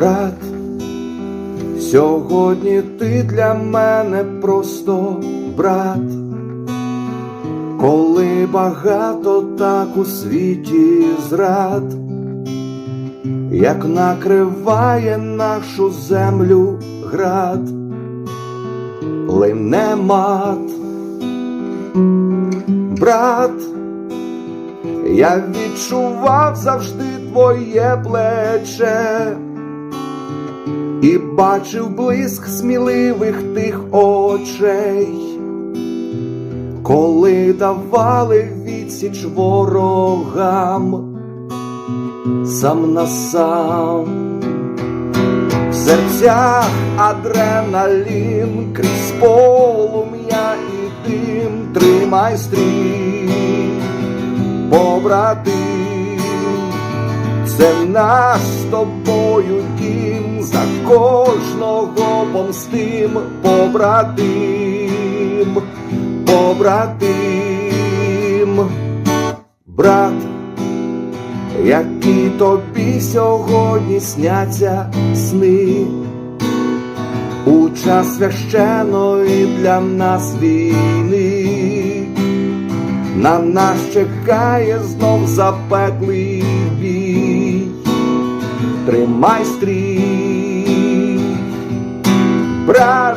брат, сьогодні ти для мене просто брат, коли багато так у світі зрад, як накриває нашу землю град, лине мат, брат. Я відчував завжди твоє плече і бачив блиск сміливих тих очей, коли давали відсіч ворогам сам на сам, в серцях адреналін крізь полум'я і дим тримай стрій побратим, це наш з тобою дім, за кожного помстим, побратим, побратим, брат, які тобі сьогодні сняться сни. У час священої для нас війни на нас чекає знов запеклий. Тримай стрій, брат,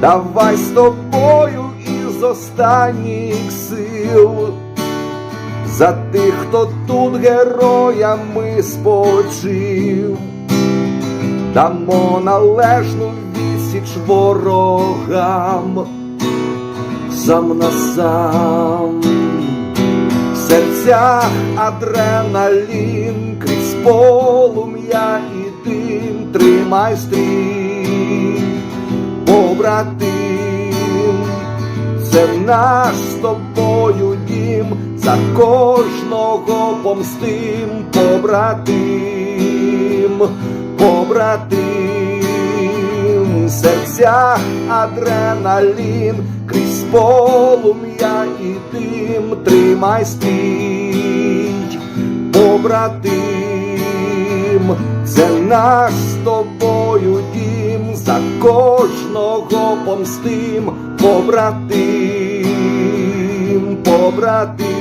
давай з тобою із останніх сил. За тих, хто тут героями спочив, дамо належну відсіч ворогам. Сам на сам, в серцях адреналін полум'я і дим тримай стрій, побратим, це наш з тобою дім, за кожного помстим, побратим, побратим, в серцях адреналін крізь полум'я і дим тримай стій, побратим, це наш з тобою дім, за кожного помстим, побратим. Побратим.